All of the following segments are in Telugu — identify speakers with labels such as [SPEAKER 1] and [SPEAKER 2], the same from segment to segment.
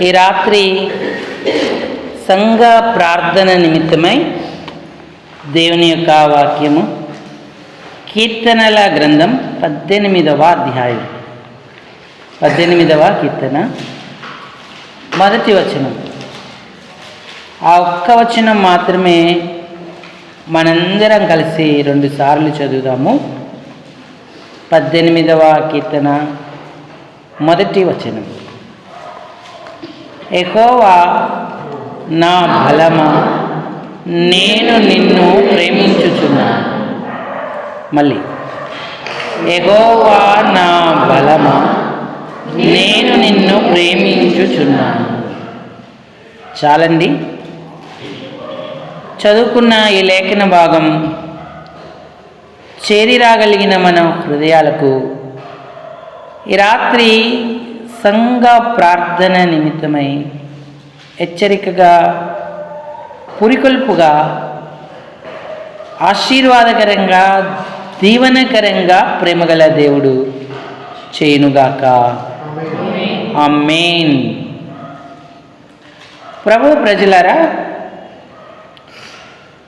[SPEAKER 1] ఈ రాత్రి సంఘ ప్రార్థన నిమిత్తమై దేవుని యొక్క వాక్యము కీర్తనల గ్రంథం పద్దెనిమిదవ అధ్యాయం. పద్దెనిమిదవ కీర్తన. మొదటి వచనం. ఆ ఒక్క వచనం మాత్రమే మనందరం కలిసి రెండుసార్లు చదువుదాము. పద్దెనిమిదవ కీర్తన మొదటి వచనం. ఎహోవా నా బలమా? నేను నిన్ను ప్రేమించుచున్నాను మళ్ళీ. ఎగోవా నా బలమా? నేను నిన్ను ప్రేమించుచున్నాను చాలండి. చదువుకున్న ఈ లేఖన భాగం చేరిరాగలిగిన మన హృదయాలకు ఈ రాత్రి సంఘ ప్రార్థన నిమిత్తమై హెచ్చరికగా పురికొల్పుగా ఆశీర్వాదకరంగా దీవనకరంగా ప్రేమగల దేవుడు చేయునుగాక. మెయిన్ ప్రభు ప్రజలారా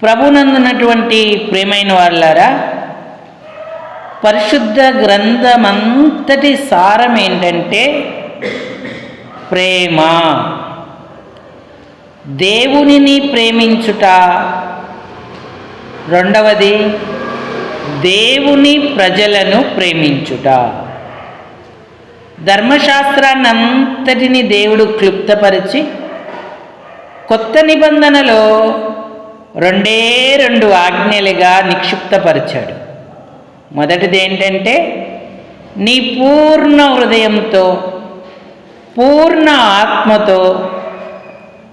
[SPEAKER 1] ప్రభునందున్నటువంటి ప్రేమైన వాళ్ళారా పరిశుద్ధ గ్రంథమంతటి సారం ఏంటంటే ప్రేమ. దేవునిని ప్రేమించుట. రెండవది దేవుని ప్రజలను ప్రేమించుట. ధర్మశాస్త్రాన్ని అంతటిని దేవుడు క్లుప్తపరిచి కొత్త నిబంధనలో రెండే రెండు ఆజ్ఞలుగా నిక్షిప్తపరిచాడు. మొదటిది ఏంటంటే నీ పూర్ణ హృదయంతో పూర్ణ ఆత్మతో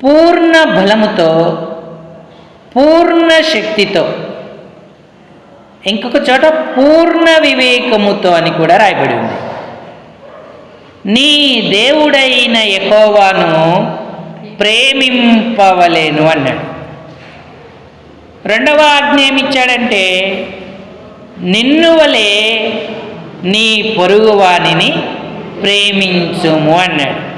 [SPEAKER 1] పూర్ణ బలముతో పూర్ణ శక్తితో. ఇంకొక చోట పూర్ణ వివేకముతో అని కూడా రాయబడి ఉంది. నీ దేవుడైన ఎకోవాను ప్రేమింపవలేను అన్నాడు. రెండవ ఆజ్ఞ ఏమిచ్చాడంటే నిన్ను వలె నీ పొరుగువానిని ప్రేమించుము అన్నాడు.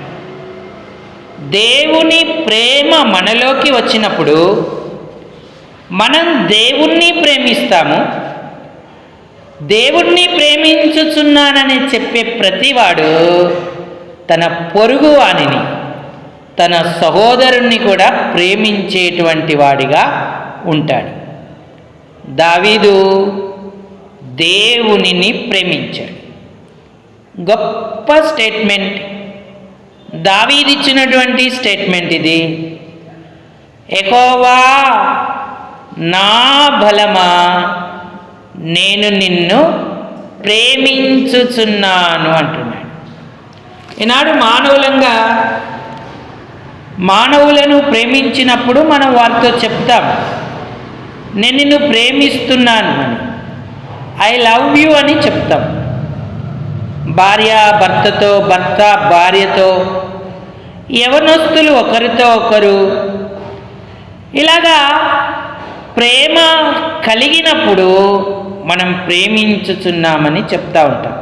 [SPEAKER 1] దేవుని ప్రేమ మనలోకి వచ్చినప్పుడు మనం దేవుణ్ణి ప్రేమిస్తాము. దేవుణ్ణి ప్రేమించుచున్నానని చెప్పే ప్రతివాడు తన పొరుగువానిని తన సహోదరుణ్ణి కూడా ప్రేమించేటువంటి వాడిగా ఉంటాడు. దావీదు దేవునిని ప్రేమించాడు. గొప్ప స్టేట్మెంట్. దావీదిచ్చినటువంటి స్టేట్మెంట్ ఇది. ఎకోవా నా బలమా నేను నిన్ను ప్రేమించుచున్నాను అంటున్నాడు. ఈనాడు మానవులంగా మానవులను ప్రేమించినప్పుడు మనం వారితో చెప్తాం నేను నిన్ను ప్రేమిస్తున్నాను అని. ఐ లవ్ యూ అని చెప్తాం. భార్య భర్తతో భర్త భార్యతో యవనస్తులు ఒకరితో ఒకరు. ఇలాగా ప్రేమ కలిగినప్పుడు మనం ప్రేమించుచున్నామని చెప్తా ఉంటాం.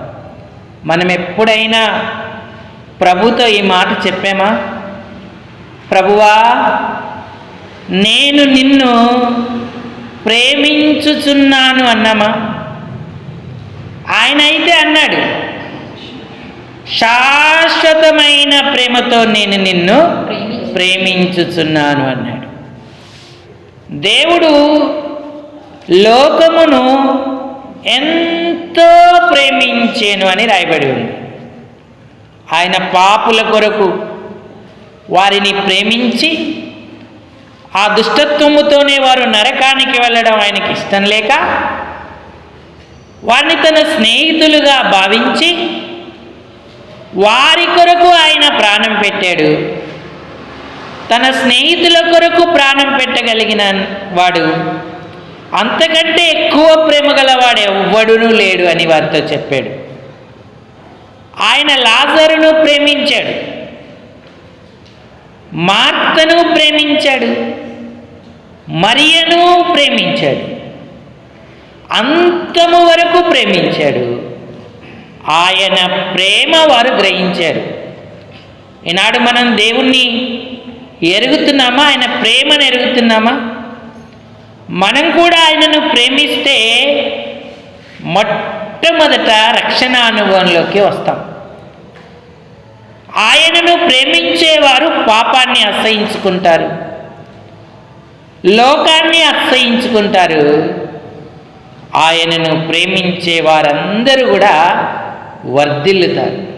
[SPEAKER 1] మనం ఎప్పుడైనా ప్రభుతో ఈ మాట చెప్పామా? ప్రభువా నేను నిన్ను ప్రేమించుచున్నాను అన్నామా? ఆయన అయితే అన్నాడు శాశ్వతమైన ప్రేమతో నేను నిన్ను ప్రేమించుచున్నాను అన్నాడు. దేవుడు లోకమును ఎంతో ప్రేమించేను అని రాయబడి ఉంది. ఆయన పాపుల కొరకు వారిని ప్రేమించి ఆ దుష్టత్వముతోనే వారు నరకానికి వెళ్ళడం ఆయనకి ఇష్టం లేక వారిని తన స్నేహితులుగా భావించి వారి కొరకు ఆయన ప్రాణం పెట్టాడు. తన స్నేహితుల కొరకు ప్రాణం పెట్టగలిగిన వాడు అంతకంటే ఎక్కువ ప్రేమ గలవాడు ఎవ్వడునూ లేడు అని వారితో చెప్పాడు. ఆయన లాజరును ప్రేమించాడు. మార్తను ప్రేమించాడు. మరియను ప్రేమించాడు. అంతము వరకు ప్రేమించాడు. ఆయన ప్రేమ వారు గ్రహించారు. ఈనాడు మనం దేవుణ్ణి ఎరుగుతున్నామా? ఆయన ప్రేమను ఎరుగుతున్నామా? మనం కూడా ఆయనను ప్రేమిస్తే మొట్టమొదట రక్షణ అనుభవంలోకి వస్తాం. ఆయనను ప్రేమించేవారు పాపాన్ని అసహించుకుంటారు. లోకాన్ని అసహించుకుంటారు. ఆయనను ప్రేమించే వారందరూ కూడా వర్ధిల్లుతారు.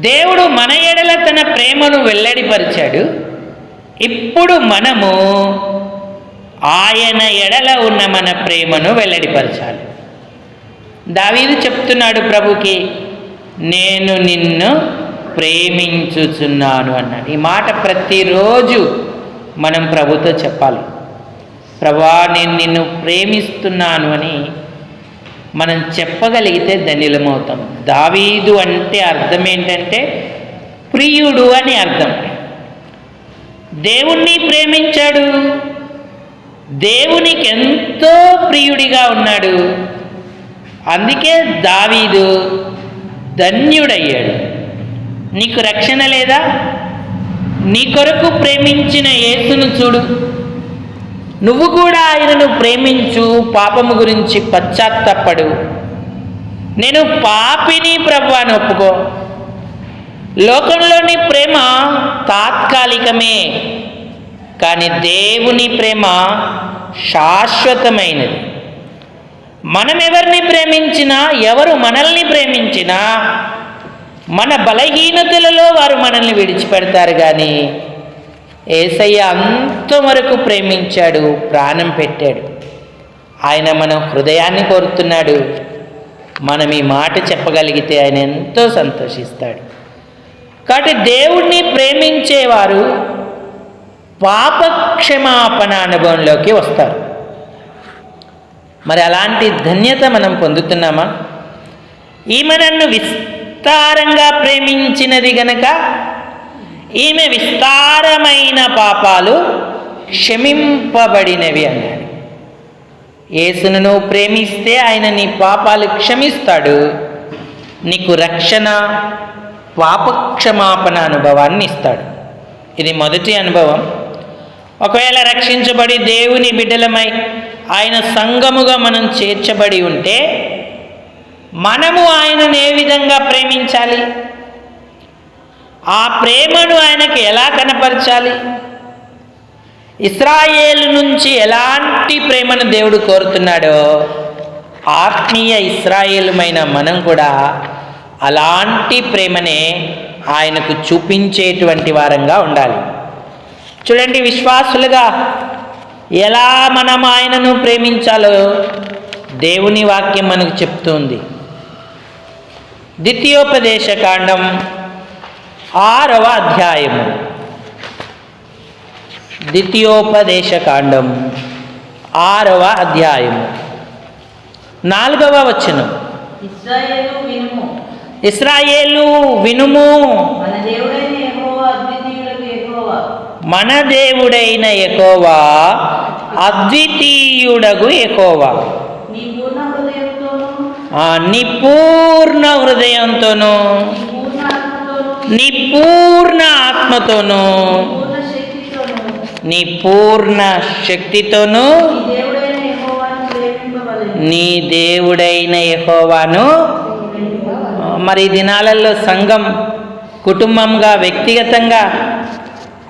[SPEAKER 1] దేవుడు మన ఎడల తన ప్రేమను వెల్లడిపరిచాడు. ఇప్పుడు మనము ఆయన ఎడల ఉన్న మన ప్రేమను వెల్లడిపరచాలి. దావీదు చెప్తున్నాడు ప్రభుకి నేను నిన్ను ప్రేమించుచున్నాను అన్నాడు. ఈ మాట ప్రతిరోజు మనం ప్రభుతో చెప్పాలి. ప్రభా నేను నిన్ను ప్రేమిస్తున్నాను అని మనం చెప్పగలిగితే ధన్యులమవుతాం. దావీదు అంటే అర్థం ఏంటంటే ప్రియుడు అని అర్థం. దేవుణ్ణి ప్రేమించాడు. దేవునికి ఎంతో ప్రియుడిగా ఉన్నాడు. అందుకే దావీదు ధన్యుడయ్యాడు. నీకు రక్షణ లేదా? నీ కొరకు ప్రేమించిన యేసును చూడు. నువ్వు కూడా ఆయనను ప్రేమించు పాపము గురించి పశ్చాత్తపడు. నేను పాపిని ప్రభు అని ఒప్పుకో. లోకంలోని ప్రేమ తాత్కాలికమే కానీ దేవుని ప్రేమ శాశ్వతమైనది. మనం ఎవరిని ప్రేమించినా ఎవరు మనల్ని ప్రేమించినా మన బలహీనతలలో వారు మనల్ని విడిచిపెడతారు కానీ ఏసయ్య అంతవరకు ప్రేమించాడు ప్రాణం పెట్టాడు. ఆయన మన హృదయాన్ని కోరుతున్నాడు. మనం ఈ మాట చెప్పగలిగితే ఆయన ఎంతో సంతోషిస్తాడు. కాబట్టి దేవుణ్ణి ప్రేమించేవారు పాపక్షమాపణ అనుభవంలోకి వస్తారు. మరి అలాంటి ధన్యత మనం పొందుతున్నామా? ఈమె నన్ను విస్తారంగా ప్రేమించినది గనక ఈమె విస్తారమైన పాపాలు క్షమింపబడినవి అన్నాడు. యేసును నువ్వు ప్రేమిస్తే ఆయన నీ పాపాలు క్షమిస్తాడు. నీకు రక్షణ పాపక్షమాపణ అనుభవాన్ని ఇస్తాడు. ఇది మొదటి అనుభవం. ఒకవేళ రక్షించబడి దేవుని బిడ్డలమై ఆయన సంఘముగా మనం చేర్చబడి ఉంటే మనము ఆయనను ఏ విధంగా ప్రేమించాలి? ఆ ప్రేమను ఆయనకు ఎలా కనపరచాలి? ఇస్రాయేలు నుంచి ఎలాంటి ప్రేమను దేవుడు కోరుతున్నాడో ఆత్మీయ ఇస్రాయేలుమైన మనం కూడా అలాంటి ప్రేమనే ఆయనకు చూపించేటువంటి వారంగా ఉండాలి. చూడండి విశ్వాసులుగా ఎలా మనం ఆయనను ప్రేమించాలో దేవుని వాక్యం మనకు చెప్తుంది ద్వితీయోపదేశ కాండం ఆరవ అధ్యాయము ద్వితీయోపదేశ కాండం ఆరవ అధ్యాయము నాలుగవ వచనం ఇస్రాయేలు వినుము.
[SPEAKER 2] మన దేవుడైన
[SPEAKER 1] ఎకోవా అద్వితీయుడగు ఎకోవా
[SPEAKER 2] నీ పూర్ణ హృదయంతోనూ
[SPEAKER 1] నీ పూర్ణ
[SPEAKER 2] ఆత్మతోనూ.
[SPEAKER 1] నీ పూర్ణ
[SPEAKER 2] శక్తితోనూ
[SPEAKER 1] నీ
[SPEAKER 2] దేవుడైన యెహోవాను.
[SPEAKER 1] మరి దినాలలో సంఘం కుటుంబంగా వ్యక్తిగతంగా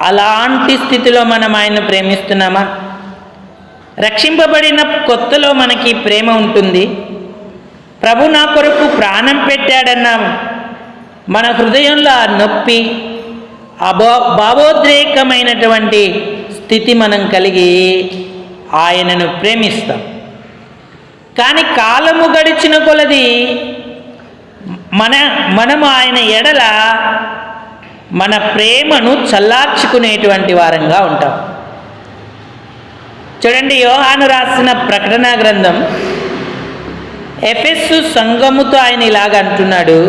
[SPEAKER 1] అలాంటి స్థితిలో మనం ఆయన ప్రేమిస్తున్నామా? రక్షింపబడిన కొత్తలో మనకి ప్రేమ ఉంటుంది. ప్రభు నా కొరకు ప్రాణం పెట్టాడన్నాం మన హృదయంలో ఆ నొప్పి అభో భావోద్రేకమైనటువంటి స్థితి మనం కలిగి ఆయనను ప్రేమిస్తాం. కానీ కాలము గడిచిన కొలది మన మనము ఆయన ఎడల మన ప్రేమను చల్లార్చుకునేటువంటి వారంగా ఉంటాం. చూడండి యోహాను రాసిన ప్రకటన గ్రంథం ఎఫెస్సు సంఘముతో ఆయన ఇలాగ అంటున్నాడు.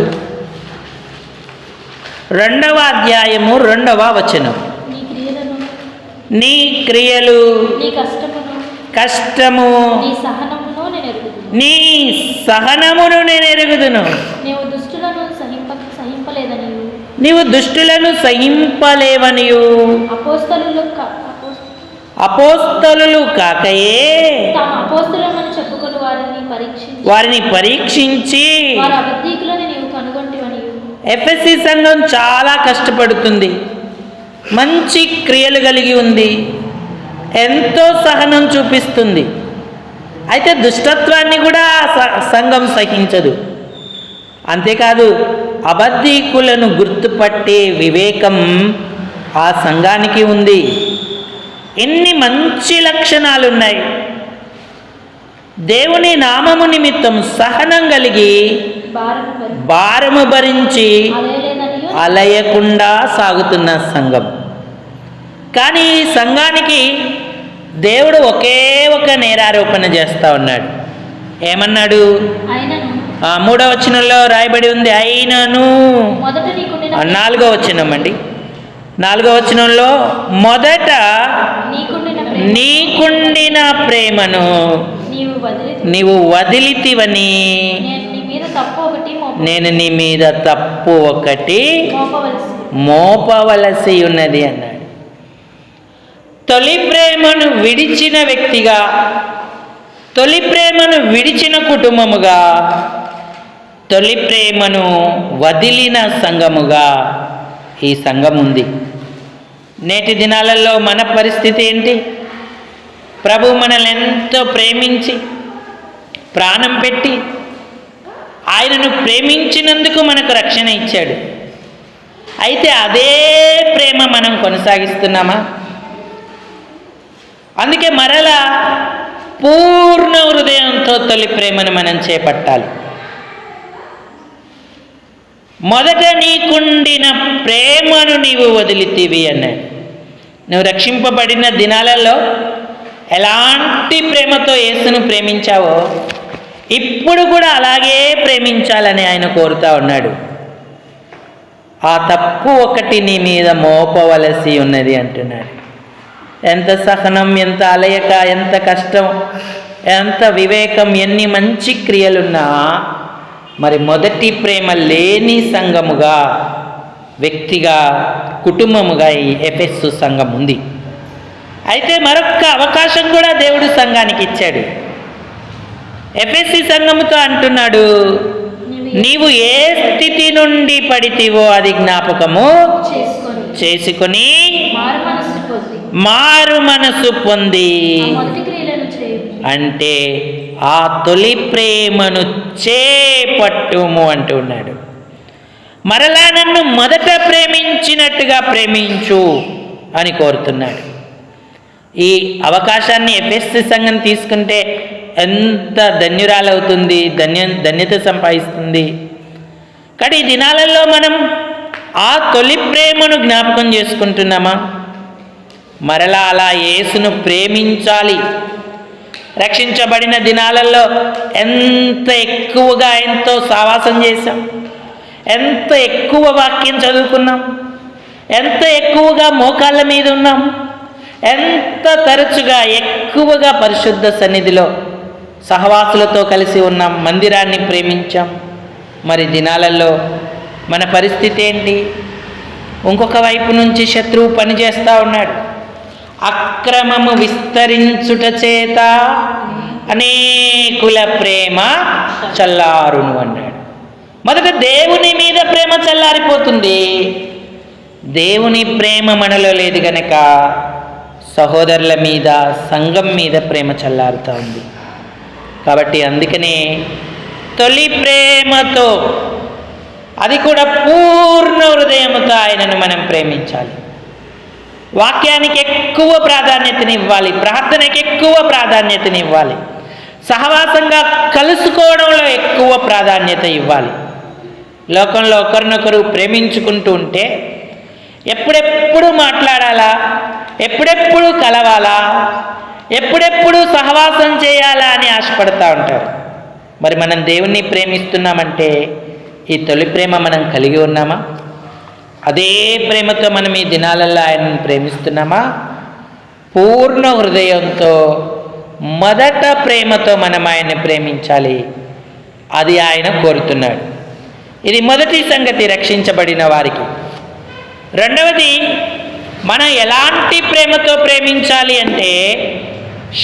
[SPEAKER 1] రెండవ అధ్యాయము రెండవ వచనం.
[SPEAKER 3] నీ
[SPEAKER 1] క్రియలు కష్టము
[SPEAKER 3] నీ సహనమును నేను ఎరుగుదును. నీవు దుష్టులను
[SPEAKER 1] సహింపలేవనియు.
[SPEAKER 3] అపోస్తలు అపోస్-
[SPEAKER 1] అపోస్తలు కాకయే.
[SPEAKER 3] వారిని పరీక్షించి
[SPEAKER 1] వారిని పరీక్షించి
[SPEAKER 3] వారి అబద్ధీకులను నీవు కనుగొంటివనియు
[SPEAKER 1] ఎఫ్ఎస్సి సంఘం చాలా కష్టపడుతుంది. మంచి క్రియలు కలిగి ఉంది. ఎంతో సహనం చూపిస్తుంది. అయితే దుష్టత్వాన్ని కూడా స- సంఘం సహించదు. అంతేకాదు అబద్ధీకులను గుర్తుపట్టే వివేకం ఆ సంఘానికి ఉంది. ఎన్ని మంచి లక్షణాలు ఉన్నాయి దేవుని నామము నిమిత్తం సహనం కలిగి భారము భరించి అలయకుండా సాగుతున్న సంఘం. కానీ ఈ సంఘానికి దేవుడు ఒకే ఒక నేరారోపణ చేస్తా ఉన్నాడు. ఏమన్నాడు? మూడవ వచనంలో రాయబడి ఉంది అయినను. నాలుగో వచనం అండి. నాలుగో వచనంలో మొదట
[SPEAKER 3] నీకుండిన ప్రేమ.
[SPEAKER 1] నీకుండిన ప్రేమను
[SPEAKER 3] నీవు
[SPEAKER 1] వదిలితివని
[SPEAKER 3] నేను నీ మీద తప్పు ఒకటి మోపవలసి
[SPEAKER 1] ఉన్నది అన్నాడు. తొలి ప్రేమను విడిచిన వ్యక్తిగా తొలి ప్రేమను విడిచిన కుటుంబముగా తొలి ప్రేమను వదిలిన సంఘముగా ఈ సంఘం ఉంది. నేటి దినాలలో మన పరిస్థితి ఏంటి? ప్రభు మనల్ని ఎంతో ప్రేమించి ప్రాణం పెట్టి ఆయనను ప్రేమించినందుకు మనకు రక్షణ ఇచ్చాడు. అయితే అదే ప్రేమ మనం కొనసాగిస్తున్నామా? అందుకే మరలా పూర్ణ హృదయంతో తొలి ప్రేమను మనం చేపట్టాలి. మొదట నీకుండిన ప్రేమను నీవు వదిలితివి అన్నాడు. నువ్వు రక్షింపబడిన దినాలలో ఎలాంటి ప్రేమతో యేసును ప్రేమించావో ఇప్పుడు కూడా అలాగే ప్రేమించాలని ఆయన కోరుతా ఉన్నాడు. ఆ తప్పు ఒకటి నీ మీద మోపవలసి ఉన్నది అంటున్నాడు. ఎంత సహనం ఎంత అలయక ఎంత కష్టం ఎంత వివేకం ఎన్ని మంచి క్రియలున్నా మరి మొదటి ప్రేమ లేని సంఘముగా వ్యక్తిగా కుటుంబముగా ఈ ఎఫెస్సు సంఘం ఉంది. అయితే మరొక అవకాశం కూడా దేవుడు సంఘానికి ఇచ్చాడు. ఎఫెస్సి సంఘముతో అంటున్నాడు నీవు ఏ స్థితి నుండి పడితివో అది జ్ఞాపకము
[SPEAKER 3] చేసుకొని మారు
[SPEAKER 1] మనసు పొంది. అంటే ఆ తొలి ప్రేమను చేపట్టుము అంటున్నాడు మరలా నన్ను మొదట ప్రేమించినట్టుగా ప్రేమించు అని కోరుతున్నాడు. ఈ అవకాశాన్ని ఎఫ్ఎస్సి సంఘం తీసుకుంటే ఎంత ధన్యురాలవుతుంది ధన్య ధన్యత సంపాదిస్తుంది. కానీ ఈ దినాలలో మనం ఆ తొలి ప్రేమను జ్ఞాపకం చేసుకుంటున్నామా? మరలా అలా యేసును ప్రేమించాలి. రక్షించబడిన దినాలలో ఎంత ఎక్కువగా ఎంతో సావాసం చేశాం? ఎంత ఎక్కువ వాక్యం చదువుకున్నాం? ఎంత ఎక్కువగా మోకాళ్ళ మీద ఉన్నాం? ఎంత తరచుగా ఎక్కువగా పరిశుద్ధ సన్నిధిలో సహవాసులతో కలిసి ఉన్నాం మందిరాన్ని ప్రేమించాం. మరి దినాలలో మన పరిస్థితి ఏంటి? ఇంకొక వైపు నుంచి శత్రువు పనిచేస్తూ ఉన్నాడు. అక్రమము విస్తరించుట చేత అనేకుల ప్రేమ చల్లారును అన్నాడు. మొదట దేవుని మీద ప్రేమ చల్లారిపోతుంది. దేవుని ప్రేమ మనలో లేదు గనక సహోదరుల మీద సంఘం మీద ప్రేమ చల్లారుతూ ఉంది. కాబట్టి అందుకనే తొలి ప్రేమతో అది కూడా పూర్ణ హృదయంతో ఆయనను మనం ప్రేమించాలి. వాక్యానికి ఎక్కువ ప్రాధాన్యతనివ్వాలి ప్రార్థనకి ఎక్కువ ప్రాధాన్యతనివ్వాలి సహవాసంగా కలుసుకోవడంలో ఎక్కువ ప్రాధాన్యత ఇవ్వాలి. లోకంలో ఒకరినొకరు ప్రేమించుకుంటూ ఉంటే ఎప్పుడెప్పుడు మాట్లాడాలా? ఎప్పుడెప్పుడు కలవాలా? ఎప్పుడెప్పుడు సహవాసం చేయాలా అని ఆశపడతా ఉంటారు. మరి మనం దేవుణ్ణి ప్రేమిస్తున్నామంటే ఈ తొలి ప్రేమ మనం కలిగి ఉన్నామా? అదే ప్రేమతో మనం ఈ దినాలలో ఆయనను ప్రేమిస్తున్నామా? పూర్ణ హృదయంతో మొదట ప్రేమతో మనం ఆయన్ని ప్రేమించాలి. అది ఆయన కోరుతున్నాడు. ఇది మొదటి సంగతి రక్షించబడిన వారికి. రెండవది మనం ఎలాంటి ప్రేమతో ప్రేమించాలి అంటే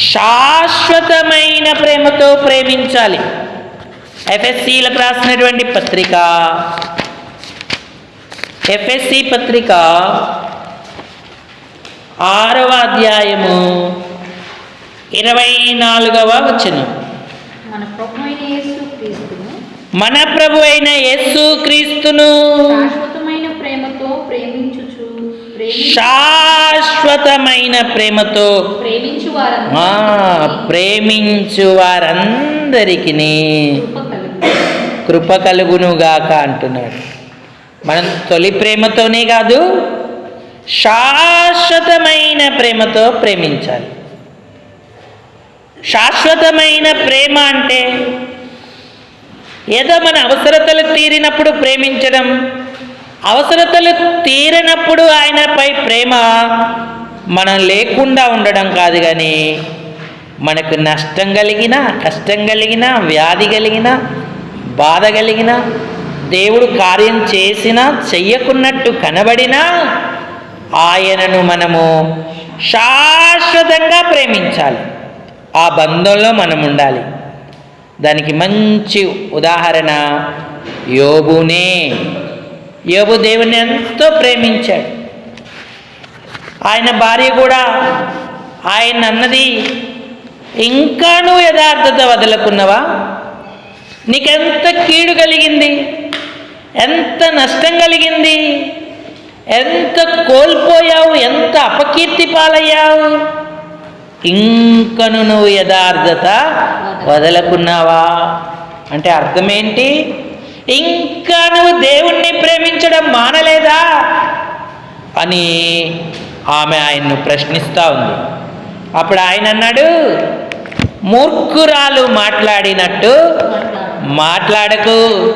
[SPEAKER 1] శాశ్వతమైన ప్రేమతో ప్రేమించాలి. ఎఫ్ఎస్సీలకు రాసినటువంటి పత్రిక. ఎఫ్ఎస్సి పత్రిక ఆరవ అధ్యాయము ఇరవై నాలుగవ వచనం.
[SPEAKER 3] మన ప్రభు అయిన యేసు క్రీస్తును
[SPEAKER 1] మన ప్రభు అయిన యేసు క్రీస్తును
[SPEAKER 3] శాశ్వతమైన ప్రేమతో ప్రేమించుచు ప్రేమి
[SPEAKER 1] శాశ్వతమైన ప్రేమతో
[SPEAKER 3] ప్రేమించు వారందరికీ. కృప
[SPEAKER 1] కలుగునుగాక అంటున్నాడు మనం తొలి ప్రేమతోనే కాదు శాశ్వతమైన ప్రేమతో ప్రేమించాలి శాశ్వతమైన ప్రేమ అంటే ఏదో మన అవసరతలు తీరినప్పుడు ప్రేమించడం అవసరతలు తీరినప్పుడు ఆయనపై ప్రేమ మనం లేకుండా ఉండడం కాదు కానీ మనకు నష్టం కలిగినా కష్టం కలిగినా వ్యాధి కలిగిన బాధ కలిగిన దేవుడు కార్యం చేసినా చెయ్యకున్నట్టు కనబడినా ఆయనను మనము శాశ్వతంగా ప్రేమించాలి. ఆ బంధంలో మనం ఉండాలి. దానికి మంచి ఉదాహరణ యోగునే యోబు దేవుని ఎంతో ప్రేమించాడు. ఆయన భార్య కూడా ఆయన అన్నది ఇంకా నువ్వు యథార్థత వదలకున్నవా? నీకెంత కీడు కలిగింది? ఎంత నష్టం కలిగింది? ఎంత కోల్పోయావు? ఎంత అపకీర్తి పాలయ్యావు? ఇంకను నువ్వు యథార్థత వదలకున్నావా? అంటే అర్థమేంటి ఇంకా నువ్వు దేవుణ్ణి ప్రేమించడం మానలేదా? అని ఆమె ఆయన్ను ప్రశ్నిస్తూ ఉంది. అప్పుడు ఆయన అన్నాడు మూర్ఖురాలు మాట్లాడినట్టు మాట్లాడకు.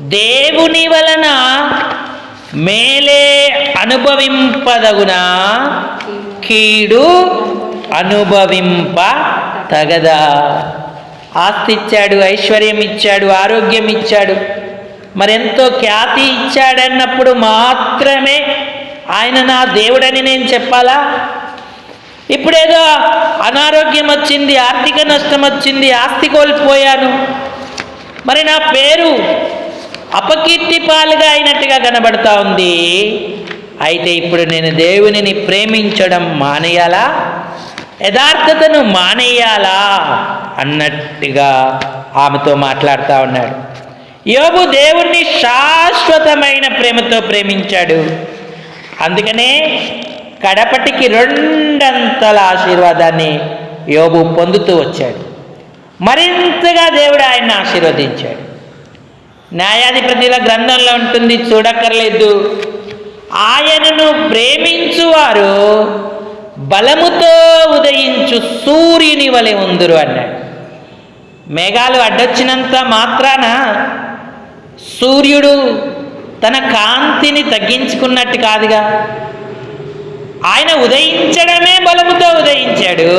[SPEAKER 1] దేవుని వలన మేలే అనుభవింపదగునా? కీడు అనుభవింప తగదా? ఆస్తి ఇచ్చాడు ఐశ్వర్యం ఇచ్చాడు ఆరోగ్యం ఇచ్చాడు మరెంతో ఖ్యాతి ఇచ్చాడన్నప్పుడు మాత్రమే ఆయన నా దేవుడని నేను చెప్పాలా? ఇప్పుడేదో అనారోగ్యం వచ్చింది ఆర్థిక నష్టం వచ్చింది ఆస్తి కోల్పోయాను. మరి నా పేరు అపకీర్తి పాలుగా అయినట్టుగా కనబడతా ఉంది. అయితే ఇప్పుడు నేను దేవునిని ప్రేమించడం మానేయాలా? యథార్థతను మానేయాలా? అన్నట్టుగా ఆమెతో మాట్లాడుతూ ఉన్నాడు. యోబు దేవుణ్ణి శాశ్వతమైన ప్రేమతో ప్రేమించాడు. అందుకనే కడపటికి రెండంతల ఆశీర్వాదాన్ని యోబు పొందుతూ వచ్చాడు. మరింతగా దేవుడు ఆయన్ని ఆశీర్వదించాడు. న్యాయాధిపతిల గ్రంథంలో ఉంటుంది చూడక్కర్లేదు. ఆయనను ప్రేమించువారు బలముతో ఉదయించు సూర్యుని వలె ఉందరు అన్నాడు. మేఘాలు అడ్డొచ్చినంత మాత్రాన సూర్యుడు తన కాంతిని తగ్గించుకున్నట్టు కాదుగా. ఆయన ఉదయించడమే బలముతో ఉదయించాడు.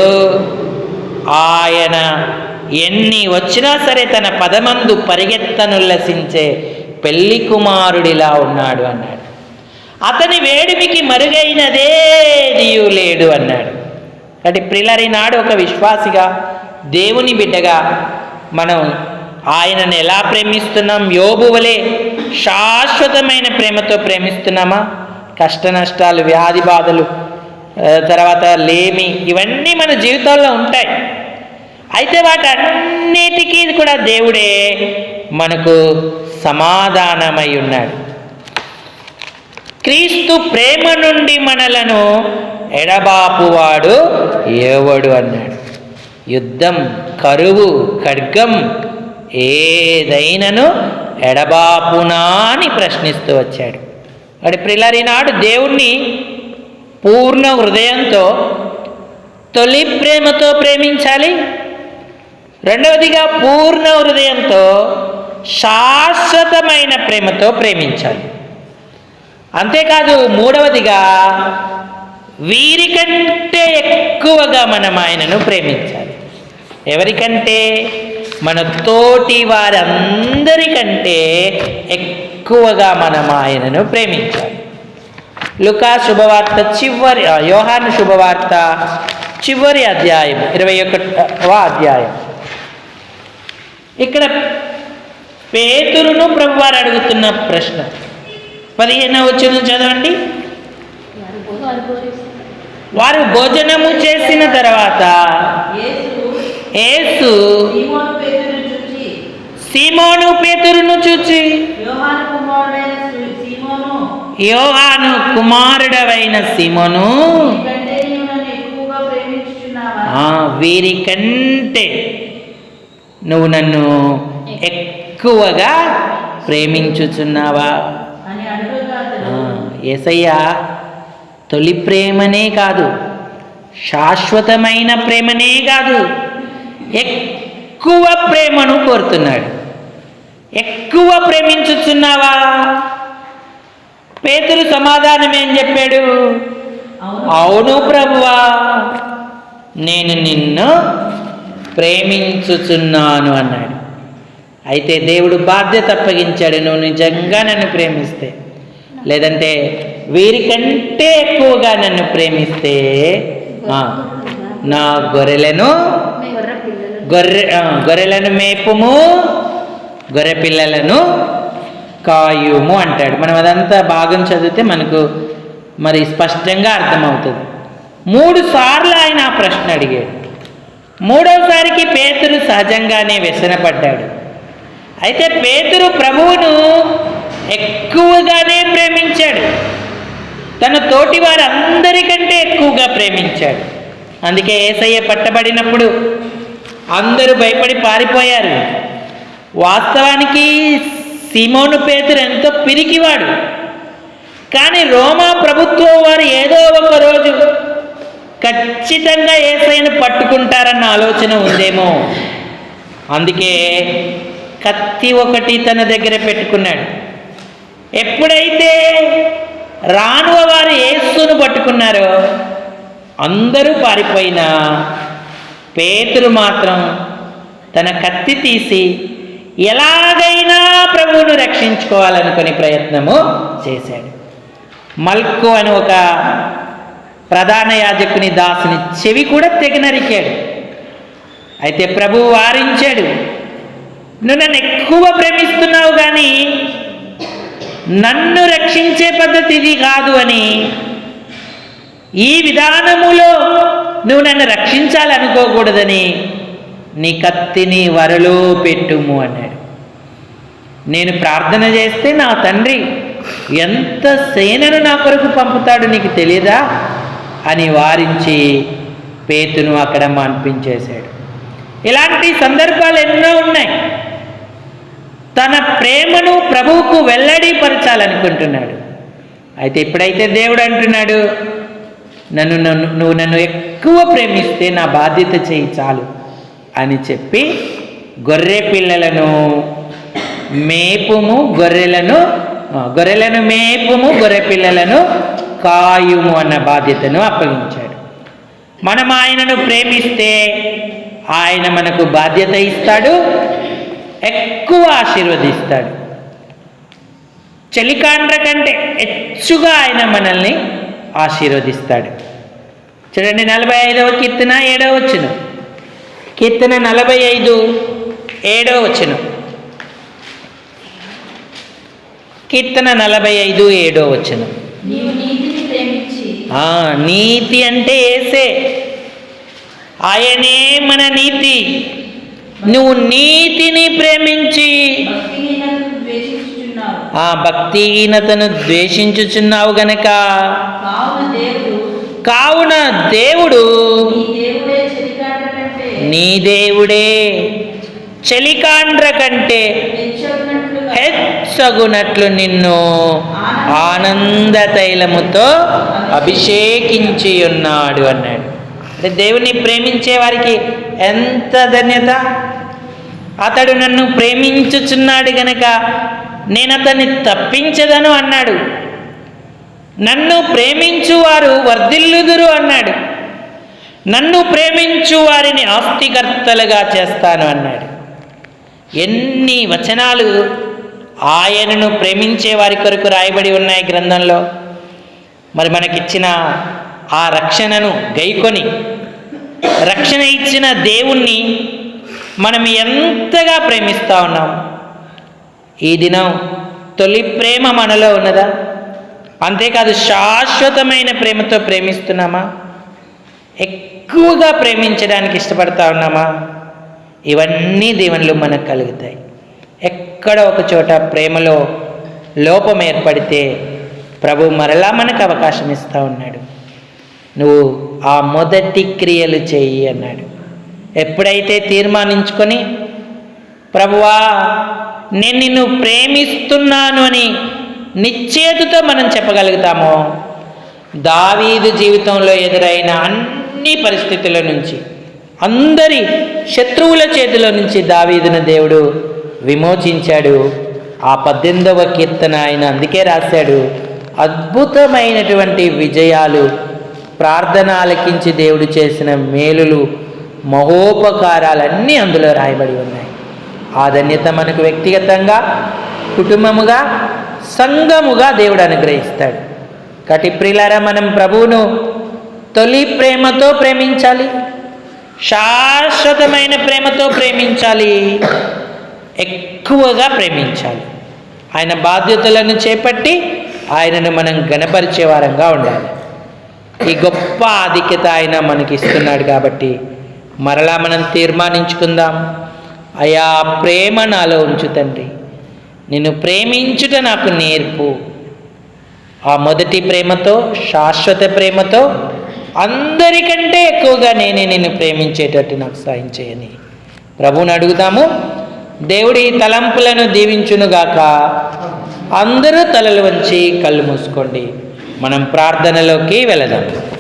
[SPEAKER 1] ఆయన ఎన్ని వచ్చినా సరే తన పదమందు పరిగెత్తనుల్లసించే పెళ్ళి కుమారుడిలా ఉన్నాడు అన్నాడు. అతని వేడిమికి మరుగైనదేదియు లేడు అన్నాడు. అంటే ప్రిలరి నాడు ఒక విశ్వాసిగా దేవుని బిడ్డగా మనం ఆయనను ఎలా ప్రేమిస్తున్నాం? యోబు వలె శాశ్వతమైన ప్రేమతో ప్రేమిస్తున్నామా? కష్ట నష్టాలు వ్యాధి బాధలు తర్వాత లేమి ఇవన్నీ మన జీవితాల్లో ఉంటాయి. అయితే వాటన్నిటికీ కూడా దేవుడే మనకు సమాధానమై ఉన్నాడు. క్రీస్తు ప్రేమ నుండి మనలను ఎడబాపువాడు ఎవడు అన్నాడు. యుద్ధం కరువు ఖడ్గం ఏదైనను ఎడబాపునా అని ప్రశ్నిస్తూ వచ్చాడు. వాడి ప్రిల్లరి నాడు దేవుణ్ణి పూర్ణ హృదయంతో తొలి ప్రేమతో ప్రేమించాలి. రెండవదిగా పూర్ణ హృదయంతో శాశ్వతమైన ప్రేమతో ప్రేమించాలి. అంతేకాదు మూడవదిగా వీరికంటే ఎక్కువగా మనం ఆయనను ప్రేమించాలి. ఎవరికంటే? మన తోటి వారందరికంటే ఎక్కువగా మనం ఆయనను ప్రేమించాలి. లుకా శుభవార్త చివరి యోహాను శుభవార్త చివరి అధ్యాయం ఇరవై ఒకటవ అధ్యాయం. ఇక్కడ పేతురును ప్రభువారు అడుగుతున్న ప్రశ్న. పదిహేనవ వచ్చిన చదవండి.
[SPEAKER 3] వారు
[SPEAKER 1] భోజనము చేసిన తర్వాత
[SPEAKER 2] యేసు సీమోను పేతురును చూచి. యోహాను
[SPEAKER 1] కుమారుడవైన సీమోను. ఆ, వీరికంటే నువ్వు నన్ను ఎక్కువగా ప్రేమించుచున్నావా? యేసయ్య తొలి ప్రేమనే కాదు శాశ్వతమైన ప్రేమనే కాదు. ఎక్కువ ప్రేమను కోరుతున్నాడు. ఎక్కువ ప్రేమించుచున్నావా? పేతులు సమాధానం ఏం చెప్పాడు?
[SPEAKER 2] అవును
[SPEAKER 1] ప్రభువా నేను నిన్ను ప్రేమించుచున్నాను అన్నాడు. అయితే దేవుడు బాధ్యత అప్పగించాడు నువ్వు నిజంగా నన్ను ప్రేమిస్తే. లేదంటే వీరికంటే ఎక్కువగా నన్ను ప్రేమిస్తే నా గొర్రెలను
[SPEAKER 3] గొర్రె
[SPEAKER 1] గొర్రెలను మేపుము గొర్రె పిల్లలను కాయుము అంటాడు. మనం అదంతా భాగం చదివితే మనకు మరి స్పష్టంగా అర్థమవుతుంది. మూడు సార్లు ఆయన ఆ ప్రశ్న అడిగాడు. మూడోసారికి పేతురు సహజంగానే వ్యసనపడ్డాడు అయితే పేతురు ప్రభువును ఎక్కువగానే ప్రేమించాడు. తన తోటి వారందరికంటే ఎక్కువగా ప్రేమించాడు. అందుకే ఏసయ్య పట్టబడినప్పుడు అందరూ భయపడి పారిపోయారు. వాస్తవానికి సిమోను పేతురు ఎంతో పిరికివాడు. కానీ రోమా ప్రభుత్వం వారు ఏదో ఒక రోజు ఖచ్చితంగా ఏసైను పట్టుకుంటారన్న ఆలోచన ఉందేమో. అందుకే కత్తి ఒకటి తన దగ్గర పెట్టుకున్నాడు. ఎప్పుడైతే రానువ వారు పట్టుకున్నారో అందరూ పారిపోయినా పేతురు మాత్రం తన కత్తి తీసి ఎలాగైనా ప్రభువును రక్షించుకోవాలనుకునే ప్రయత్నము చేశాడు. మల్కు అని ఒక ప్రధాన యాజకుని దాసుని చెవి కూడా తెగనరికాడు. అయితే ప్రభువు వారించాడు నువ్వు నన్ను ఎక్కువ ప్రేమిస్తున్నావు కానీ నన్ను రక్షించే పద్ధతి ఇది కాదు అని ఈ విధానములో నువ్వు నన్ను రక్షించాలనుకోకూడదని నీ కత్తిని వరలో పెట్టుము అన్నాడు. నేను ప్రార్థన చేస్తే నా తండ్రి ఎంత సేనను నా కొరకు పంపుతాడు నీకు తెలియదా అని వారించి పేతును అక్కడ మాన్పించేశాడు. ఇలాంటి సందర్భాలు ఎన్నో ఉన్నాయి. తన ప్రేమను ప్రభువుకు వెల్లడిపరచాలనుకుంటున్నాడు అయితే ఇప్పుడైతే దేవుడు అంటున్నాడు నన్ను నన్ను నువ్వు నన్ను ఎక్కువ ప్రేమిస్తే నా బాధ్యత చేయి చాలు అని చెప్పి గొర్రె పిల్లలను మేపుము గొర్రెలను గొర్రెలను మేపుము గొర్రె పిల్లలను కాయుము అన్న బాధ్యతను అప్పగించాడు. మనం ఆయనను ప్రేమిస్తే ఆయన మనకు బాధ్యత ఇస్తాడు ఎక్కువ ఆశీర్వదిస్తాడు. చలికాండ్ర కంటే హెచ్చుగా ఆయన మనల్ని ఆశీర్వదిస్తాడు. చూడండి నలభై ఐదవ కీర్తన ఏడవ వచ్చును కీర్తన నలభై ఐదు ఏడవ వచ్చును కీర్తన నలభై ఐదు ఏడో వచ్చును నీతి అంటే ఏసే. ఆయనే మన నీతి. నువ్వు నీతిని ప్రేమించి. ఆ భక్తిహీనతను ద్వేషించుచున్నావు గనక.
[SPEAKER 2] కావున దేవుడు నీ దేవుడే
[SPEAKER 1] చలికాండ్ర కంటే హెచ్చగునట్లు నిన్ను ఆనంద తైలముతో అభిషేకించి ఉన్నాడు అన్నాడు. అంటే దేవుని ప్రేమించే వారికి ఎంత ధన్యత. అతడు నన్ను ప్రేమించుచున్నాడు గనక నేను అతన్ని తప్పించదను అన్నాడు. నన్ను ప్రేమించువారు వర్ధిల్లుదురు అన్నాడు. నన్ను ప్రేమించు వారిని ఆస్తికర్తలుగా చేస్తాను అన్నాడు. ఎన్ని వచనాలు ఆయనను ప్రేమించే వారి కొరకు రాయబడి ఉన్నాయి గ్రంథంలో. మరి మనకిచ్చిన ఆ రక్షణను గైకొని రక్షణ ఇచ్చిన దేవుణ్ణి మనం ఎంతగా ప్రేమిస్తూ ఉన్నాం? ఈ దినం తొలి ప్రేమ మనలో ఉన్నదా? అంతేకాదు శాశ్వతమైన ప్రేమతో ప్రేమిస్తున్నామా? ఎక్కువగా ప్రేమించడానికి ఇష్టపడతా ఉన్నామా? ఇవన్నీ దీవెనలు మనకు కలుగుతాయి. ఎక్కడ ఒక చోట ప్రేమలో లోపం ఏర్పడితే ప్రభు మరలా మనకు అవకాశం ఇస్తూ ఉన్నాడు. నువ్వు ఆ మొదటి క్రియలు చెయ్యి అన్నాడు. ఎప్పుడైతే తీర్మానించుకొని ప్రభువా నేను నిన్ను ప్రేమిస్తున్నాను అని నిశ్చేతతో మనం చెప్పగలుగుతామో. దావీదు జీవితంలో ఎదురైన అన్ని పరిస్థితుల నుంచి అందరి శత్రువుల చేతిలో నుంచి దావీదును దేవుడు విమోచించాడు. ఆ పద్దెనిమిదవ కీర్తన ఆయన అందుకే రాశాడు అద్భుతమైనటువంటి విజయాలు ప్రార్థన ఆలకించి దేవుడు చేసిన మేలులు మహోపకారాలన్నీ అందులో రాయబడి ఉన్నాయి. ఆ ధన్యత మనకు వ్యక్తిగతంగా కుటుంబముగా సంఘముగా దేవుడు అనుగ్రహిస్తాడు. కటి ప్రిలారా మనం ప్రభువును తొలి ప్రేమతో ప్రేమించాలి శాశ్వతమైన ప్రేమతో ప్రేమించాలి ఎక్కువగా ప్రేమించాలి. ఆయన బాధ్యతలను చేపట్టి ఆయనను మనం గణపరిచే వారంగా ఉండాలి. ఈ గొప్ప ఆధిక్యత ఆయన మనకి ఇస్తున్నాడు కాబట్టి మరలా మనం తీర్మానించుకుందాం. అయా ప్రేమ నాలో ఉంచు తండ్రి. నిన్ను ప్రేమించుట నాకు నేర్పు. ఆ మొదటి ప్రేమతో శాశ్వత ప్రేమతో అందరికంటే ఎక్కువగా నేనే నిన్ను ప్రేమించేటట్టు నాకు సాయం చేయని. ప్రభువుని అడుగుదాము దేవుడి తలంపులను దీవించునుగాక. అందరూ తలలు వంచి కళ్ళు మూసుకోండి. మనం ప్రార్థనలోకి వెళదాం.